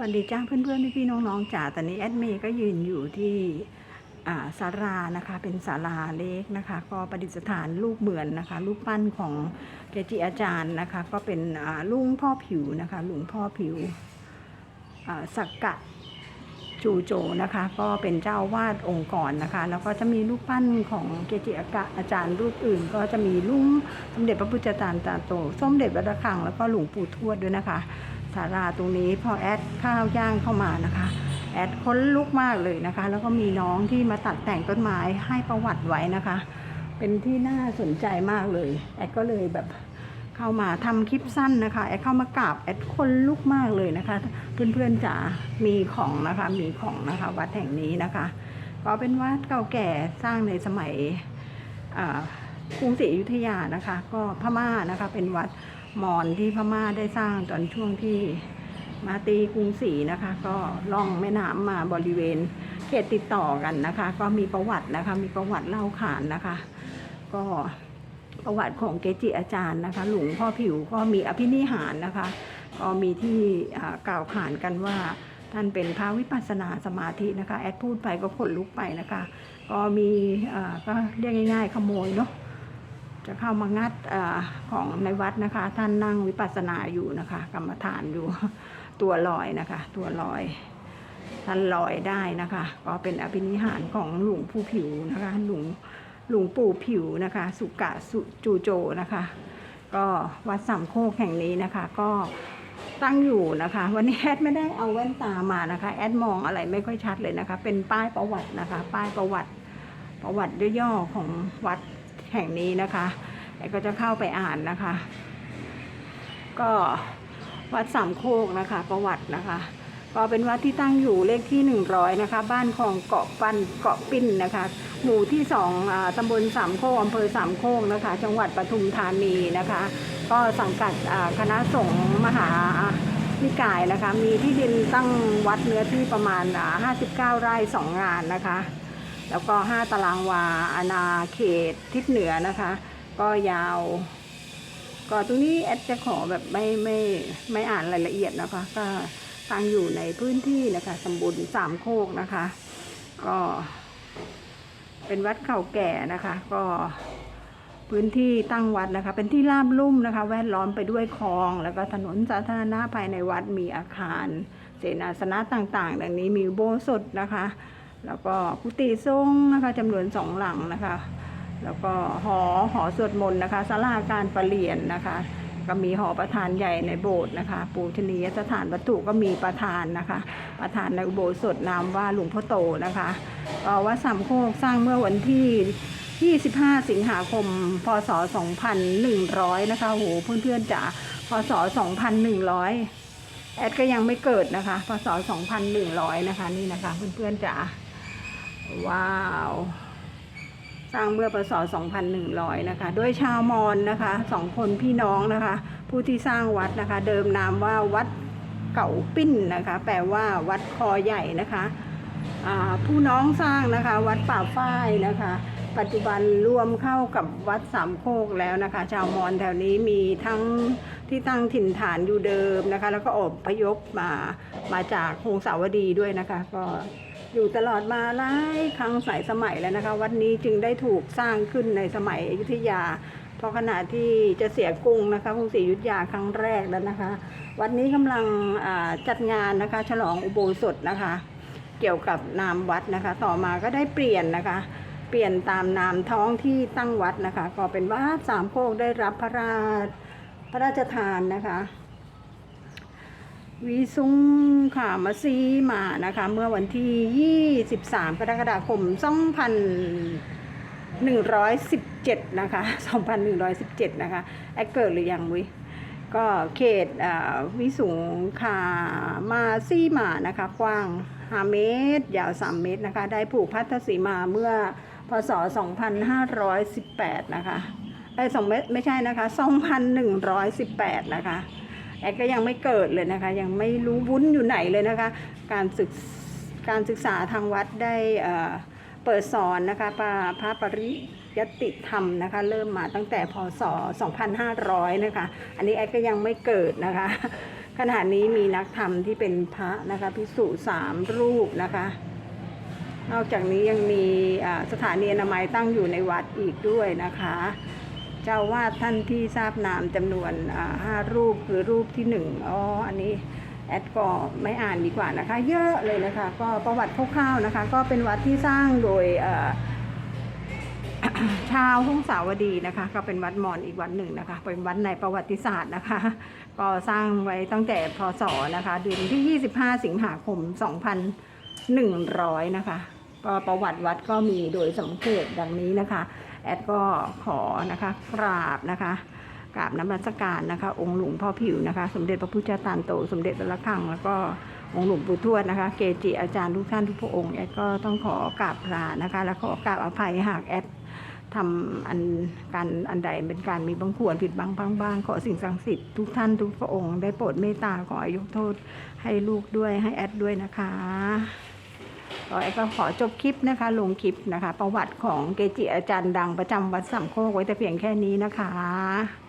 สวัสดีจ้าเพื่อนๆพี่ๆน้องๆจ๋าตอนนี้แอดเมย์ก็ยืนอยู่ที่ศาลานะคะ เป็นศาลาเล็กนะคะ ก็ประดิษฐานรูปเหมือนนะคะรูปปั้นของเกจิอาจารย์นะคะ ก็เป็นลุงพ่อผิวนะคะลุงพ่อผิวสักกะจูโจนะคะ ก็เป็นเจ้าวาดองค์ก่อนนะคะ แล้วก็จะมีรูปปั้นของเกจิอากะอาจารย์รูปอื่น ก็จะมีลุงสมเด็จพระพุทธจารย์ตาโต สมเด็จวัดระฆังแล้วก็หลวงปู่ทวดด้วยนะคะาลาตรงนี้พอแอดข้าวย่างเข้ามานะคะ แอดค้นลุกมากเลยนะคะ แล้วก็มีน้องที่มาตัดแต่งต้นไม้ให้ประวัติไว้นะคะ เป็นที่น่าสนใจมากเลย แอดก็เลยแบบเข้ามาทำคลิปสั้นนะคะ แอดเข้ามากราบแอดคนลุกมากเลยนะคะ เพื่อนๆจ๋ามีของนะคะ มีของนะคะ วัดแห่งนี้นะคะ ก็เป็นวัดเก่าแก่สร้างในสมัยกรุงศรีอยุธยานะคะ ก็พม่านะคะ เป็นวัด มอญที่พม่าได้สร้างตอนช่วงที่มาตีกรุงศรีนะคะ ก็ล่องแม่น้ำมาบริเวณเขตติดต่อกันนะคะ ก็มีประวัตินะคะ มีประวัติเล่าขานนะคะ ก็ประวัติของเกจิอาจารย์นะคะ หลวงพ่อผิวก็มีอภินิหารนะคะ ก็มีที่กล่าวขานกันว่าท่านเป็นพระวิปัสสนาสมาธินะคะ แอดพูดไปก็ขนลุกไปนะคะ ก็มีก็เรียกง่าย ๆ ขโมยเนาะ จะเข้ามางัดอของในวัดนะคะ ท่านนั่งวิปัสสนาอยู่นะคะ กรรมฐานอยู่ตัวลอยนะคะ ตัวลอย ท่านลอยได้นะคะ ก็เป็นอภินิหารของหลวงปู่ผิวนะคะหลวงหลวงปู่ผิวนะคะ สุกะสุจูโจนะคะ ก็วัดสามโคกแห่งนี้นะคะ ก็ตั้งอยู่นะคะ วันนี้แอดไม่ได้เอาแว่นตามานะคะ แอดมองอะไรไม่ค่อยชัดเลยนะคะ เป็นป้ายประวัตินะคะ ป้ายประวัติประวัติย่อๆของวัด แห่งนี้นะคะแอดก็จะเข้าไปอ่านนะคะ ก็วัดสามโคกนะคะ ประวัตินะคะ ก็เป็นวัดที่ตั้งอยู่เลขที่ 100 นะคะ บ้านของเกาะปันเกาะปิ้นนะคะ หมู่ที่2อ่าตำบลสามโคกอำเภอสามโคกนะคะ จังหวัดปทุมธานีนะคะ ก็สังกัดคณะสงฆ์มหานิกายนะคะ มีที่ดินตั้งวัดเนื้อที่ประมาณอ่า59 ไร่ 2 งานนะคะ แล้วก็ 5 ตารางวาอาณาเขตทิศเหนือนะคะ ก็ยาว ก็ตรงนี้แอดจะขอแบบไม่ไม่ไม่อ่านรายละเอียดนะคะ ก็ตั้งอยู่ในพื้นที่นะคะตำบลสามโคกนะคะ ก็ เป็นวัดเก่าแก่นะคะ ก็พื้นที่ตั้งวัดนะคะ เป็นที่ราบลุ่มนะคะ แวดล้อมไปด้วยคลอง แล้วก็ถนนสาธารณะภายในวัดมีอาคาร เสนาสนะต่างๆ ดังนี้มีโบสถนะคะ แล้วก็กุฏิทรงนะคะจำนวนสองหลังนะคะ แล้วก็หอหอสวดมนต์นะคะศาลาการประเรียนนะคะ ก็มีหอประธานใหญ่ในโบสถ์นะคะปูชนียสถานวัตถุก็มีประธานนะคะ ประธานในอุโบสถนามว่าหลวงพ่อโตนะคะก็วัดสามโคกสร้างเมื่อวันที่25 สิงหาคม พศ 2100 นะคะ โห เพื่อนๆจ๋า พศ 2100 แอดก็ยังไม่เกิดนะคะ พศ 2100 นะคะ นี่นะคะ เพื่อนๆจ๋า ว้าว สร้างเมื่อปศ2100 นะคะ โดยชาวมอญนะคะสองคนพี่น้องนะคะ ผู้ที่สร้างวัดนะคะ เดิมนามว่าวัดเก่าปิ้นนะคะ แปลว่าวัดคอใหญ่นะคะผู้น้องสร้างนะคะ วัดป่าฝ้ายนะคะ ปัจจุบันรวมเข้ากับวัดสามโคกแล้วนะคะ ชาวมอญแถวนี้มีทั้งที่ตั้งถิ่นฐานอยู่เดิมนะคะ แล้วก็อบพยพมามาจากคงสาวดีด้วยนะคะ ก็ อยู่ตลอดมาหลายครั้งสายสมัยแล้วนะคะ วัดนี้จึงได้ถูกสร้างขึ้นในสมัยอยุธยา เพราะขณะที่จะเสียกรุงนะคะกรุงศรีอยุธยาครั้งแรกแล้วนะคะ วัดนี้กำลังจัดงานนะคะ ฉลองอุโบสถนะคะ เกี่ยวกับนามวัดนะคะ ต่อมาก็ได้เปลี่ยนนะคะ เปลี่ยนตามนามท้องที่ตั้งวัดนะคะ ก็เป็นวัดสามโคกได้รับพระราชพระราชทานนะคะ วิสุงขามาซีมานะคะ เมื่อวันที่ 23 กรกฎาคม 2117 นะคะ 2117 นะคะ แอคเกิดหรือยังวิก็เขตวิสุงขามาซีมานะคะ กว้าง 5 เมตร ยาว 3 เมตรนะคะ ได้ผูกพัทธสีมาเมื่อพศ 2518 นะคะไอ้สองเมตรไม่ใช่นะคะ 2118 นะคะ แอดก็ยังไม่เกิดเลยนะคะ ยังไม่รู้วุ้นอยู่ไหนเลยนะคะ การศึกการศึกษาทางวัดได้เปิดสอนนะคะพระพระปริยติธรรมนะคะ เริ่มมาตั้งแต่พศ 2500 นะคะ อันนี้แอดก็ยังไม่เกิดนะคะขณะนี้มีนักธรรมที่เป็นพระนะคะพิสุสามรูปนะคะนอกจากนี้ยังมีสถานีอนามัยตั้งอยู่ในวัดอีกด้วยนะคะ เจ้าวาดท่านที่ทราบนามจำนวนห้ารูปคือรูปที่หนึ่งอ๋ออันนี้แอดก็ไม่อ่านดีกว่านะคะ เยอะเลยนะคะ ก็ประวัติคร่าวๆนะคะ ก็เป็นวัดที่สร้างโดยชาวทุ่งสาวดีนะคะ ก็เป็นวัดมอญอีกวัดหนึ่งนะคะ เป็นวัดในประวัติศาสตร์นะคะ ก็สร้างไว้ตั้งแต่พศนะคะเดือนที่ 25 สิงหาคม 2100 นะคะ ก็ประวัติวัดก็มีโดยสมเกตดังนี้นะคะ แอดก็ขอนะคะกราบนะคะกราบน้ำมัสการนะคะ องค์หลวงพ่อผิวนะคะ สมเด็จพระพุทธเจ้าตานโต สมเด็จพระละคัง แล้วก็องค์หลวงปู่ทวดนะคะ เกจิอาจารย์ทุกท่านทุกพระองค์แอดก็ต้องขอกราบลานะคะ และขอกราบอภัยหากแอดทำอันการอันใดเป็นการมีบางควรผิดบางบางบ้างขอสิ่งศักดิ์สิทธิ์ทุกท่านทุกพระองค์ได้โปรดเมตตาขออยกโทษให้ลูกด้วยให้แอดด้วยนะคะ แอดก็ขอจบคลิปนะคะ ลงคลิปนะคะ ประวัติของเกจิอาจารย์ดังประจำวัดสามโคกไว้แต่เพียงแค่นี้นะคะ